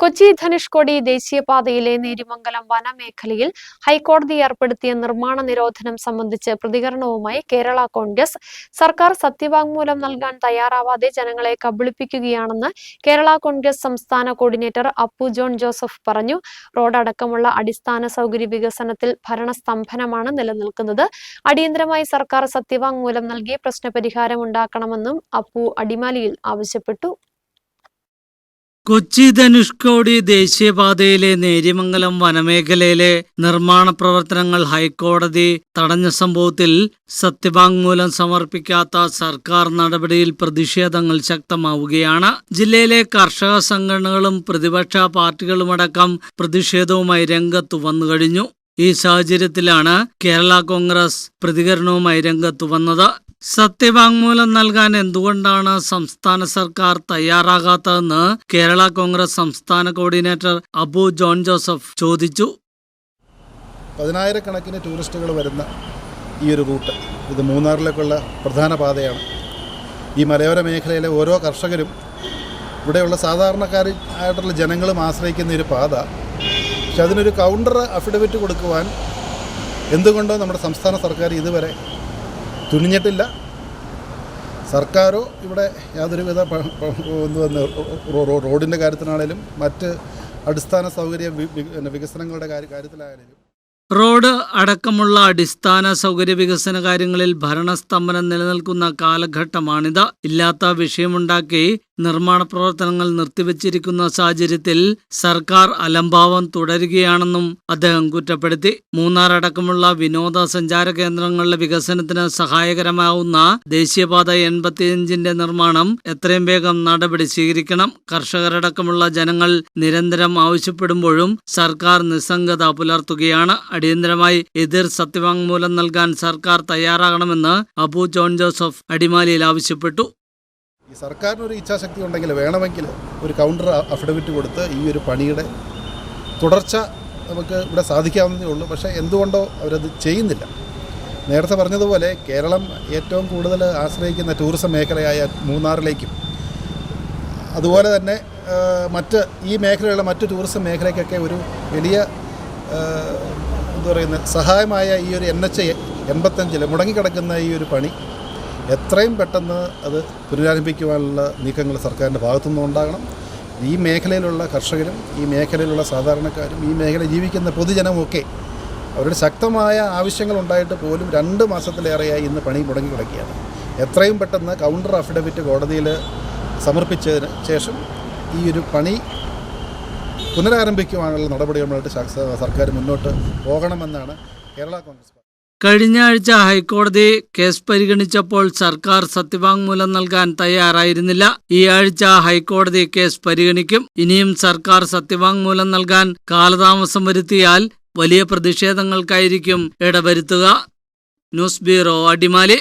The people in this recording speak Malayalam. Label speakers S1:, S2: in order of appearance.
S1: കൊച്ചി ധനുഷ്കോടി ദേശീയപാതയിലെ നേരിമംഗലം വനമേഖലയിൽ ഹൈക്കോടതി ഏർപ്പെടുത്തിയ നിർമ്മാണ നിരോധനം സംബന്ധിച്ച് പ്രതികരണവുമായി കേരള കോൺഗ്രസ് സർക്കാർ സത്യവാങ്മൂലം നൽകാൻ തയ്യാറാവാതെ ജനങ്ങളെ കബളിപ്പിക്കുകയാണെന്ന് കേരള കോൺഗ്രസ് സംസ്ഥാന കോർഡിനേറ്റർ അപ്പു ജോൺ ജോസഫ് പറഞ്ഞു. റോഡടക്കമുള്ള അടിസ്ഥാന സൗകര്യ വികസനത്തിൽ ഭരണസ്തംഭനമാണ് നിലനിൽക്കുന്നത്. അടിയന്തരമായി സർക്കാർ സത്യവാങ്മൂലം നൽകി പ്രശ്നപരിഹാരം ഉണ്ടാക്കണമെന്നും അപ്പു അടിമാലിയിൽ ആവശ്യപ്പെട്ടു.
S2: കൊച്ചി ധനുഷ്കോടി ദേശീയപാതയിലെ നേര്യമംഗലം വനമേഖലയിലെ നിർമ്മാണ പ്രവർത്തനങ്ങൾ ഹൈക്കോടതി തടഞ്ഞ സംഭവത്തിൽ സത്യവാങ്മൂലം സമർപ്പിക്കാത്ത സർക്കാർ നടപടിയിൽ പ്രതിഷേധങ്ങൾ ശക്തമാവുകയാണ്. ജില്ലയിലെ കർഷക സംഘടനകളും പ്രതിപക്ഷ പാർട്ടികളുമടക്കം പ്രതിഷേധവുമായി രംഗത്തു വന്നു കഴിഞ്ഞു. ഈ സാഹചര്യത്തിലാണ് കേരള കോൺഗ്രസ് പ്രതികരണവുമായി രംഗത്തു വന്നത്. സത്യവാങ്മൂലം നൽകാൻ എന്തുകൊണ്ടാണ് സംസ്ഥാന സർക്കാർ തയ്യാറാകാത്തതെന്ന് കേരള കോൺഗ്രസ് സംസ്ഥാന കോർഡിനേറ്റർ അബു ജോൺ ജോസഫ് ചോദിച്ചു.
S3: പതിനായിരക്കണക്കിന് ടൂറിസ്റ്റുകൾ വരുന്ന ഈ ഒരു റൂട്ട് ഇത് മൂന്നാറിലേക്കുള്ള പ്രധാന പാതയാണ്. ഈ മലയോര മേഖലയിലെ ഓരോ കർഷകരും ഇവിടെയുള്ള സാധാരണക്കാർ ആയിട്ടുള്ള ജനങ്ങളും ആശ്രയിക്കുന്ന ഒരു പാത. പക്ഷെ അതിനൊരു കൗണ്ടർ അഫിഡവിറ്റ് കൊടുക്കുവാൻ എന്തുകൊണ്ടോ നമ്മുടെ സംസ്ഥാന സർക്കാർ ഇതുവരെ തുനിഞ്ഞിട്ടില്ല. സർക്കാരോ ഇവിടെ യാതൊരുവിധ റോഡിന്റെ കാര്യത്തിനാണേലും മറ്റ് അടിസ്ഥാന സൗകര്യ വികസനങ്ങളുടെ കാര്യ- കാര്യത്തിലായാലും.
S2: റോഡ് അടക്കമുള്ള അടിസ്ഥാന സൗകര്യ വികസന കാര്യങ്ങളിൽ ഭരണസ്തംഭനം നിലനിൽക്കുന്ന കാലഘട്ടമാണിത്. ഇല്ലാത്ത വിഷയമുണ്ടാക്കി നിർമ്മാണ പ്രവർത്തനങ്ങൾ നിർത്തിവച്ചിരിക്കുന്ന സാഹചര്യത്തിൽ സർക്കാർ അലംഭാവം തുടരുകയാണെന്നും അദ്ദേഹം കുറ്റപ്പെടുത്തി. മൂന്നാർ അടക്കമുള്ള വിനോദസഞ്ചാര കേന്ദ്രങ്ങളുടെ വികസനത്തിന് സഹായകരമാവുന്ന ദേശീയപാത എൺപത്തിയഞ്ചിന്റെ നിർമ്മാണം എത്രയും വേഗം നടപടി സ്വീകരിക്കണം. കർഷകരടക്കമുള്ള ജനങ്ങൾ നിരന്തരം ആവശ്യപ്പെടുമ്പോഴും സർക്കാർ നിസ്സംഗത പുലർത്തുകയാണ്. അടിയന്തരമായി എതിർ സത്യവാങ്മൂലം നൽകാൻ സർക്കാർ തയ്യാറാകണമെന്ന് അബു ജോൺ ജോസഫ് അടിമാലിയിൽ ആവശ്യപ്പെട്ടു.
S3: ഈ സർക്കാരിനൊരു ഇച്ഛാശക്തി ഉണ്ടെങ്കിൽ വേണമെങ്കിൽ ഒരു കൗണ്ടർ അഫിഡവിറ്റ് കൊടുത്ത് ഈ ഒരു പണിയുടെ തുടർച്ച നമുക്ക് ഇവിടെ സാധിക്കാവുന്നതേ ഉള്ളൂ. പക്ഷേ എന്തുകൊണ്ടോ അവരത് ചെയ്യുന്നില്ല. നേരത്തെ പറഞ്ഞതുപോലെ കേരളം ഏറ്റവും കൂടുതൽ ആശ്രയിക്കുന്ന ടൂറിസം മേഖലയായ മൂന്നാറിലേക്കും അതുപോലെ തന്നെ മറ്റ് ഈ മേഖലയുള്ള മറ്റ് ടൂറിസം മേഖലയ്ക്കൊക്കെ ഒരു വലിയ എന്താ പറയുന്നത് സഹായമായ ഈ ഒരു എൻ എച്ച് എൺപത്തഞ്ചിൽ മുടങ്ങിക്കിടക്കുന്ന ഈ ഒരു പണി എത്രയും പെട്ടെന്ന് അത് പുനരാരംഭിക്കുവാനുള്ള നീക്കങ്ങൾ സർക്കാരിന്റെ ഭാഗത്തുനിന്ന് ഉണ്ടാകണം. ഈ മേഖലയിലുള്ള കർഷകരും ഈ മേഖലയിലുള്ള സാധാരണക്കാരും ഈ മേഖല ജീവിക്കുന്ന പൊതുജനമൊക്കെ അവരുടെ ശക്തമായ ആവശ്യങ്ങൾ ഉണ്ടായിട്ട് പോലും രണ്ട് മാസത്തിലേറെയായി ഇന്ന് പണി മുടങ്ങി കിടക്കുകയാണ്. എത്രയും പെട്ടെന്ന് കൗണ്ടർ അഫിഡവിറ്റ് കോടതിയിൽ സമർപ്പിച്ചതിന് ശേഷം ഈ ഒരു പണി പുനരാരംഭിക്കുവാനുള്ള നടപടികളുമായിട്ട് സർക്കാർ മുന്നോട്ട് പോകണമെന്നാണ് കേരള കോൺഗ്രസ്
S2: കഴിഞ്ഞ ആഴ്ച ഹൈക്കോടതി കേസ് പരിഗണിച്ചപ്പോൾ സർക്കാർ സത്യവാങ്മൂലം നൽകാൻ തയ്യാറായിരുന്നില്ല. ഈ ആഴ്ച ഹൈക്കോടതി കേസ് പരിഗണിക്കും. ഇനിയും സർക്കാർ സത്യവാങ്മൂലം നൽകാൻ കാലതാമസം വരുത്തിയാൽ വലിയ പ്രതിഷേധങ്ങൾക്കായിരിക്കും ഇടവരുത്തുക. News bureau Adimali.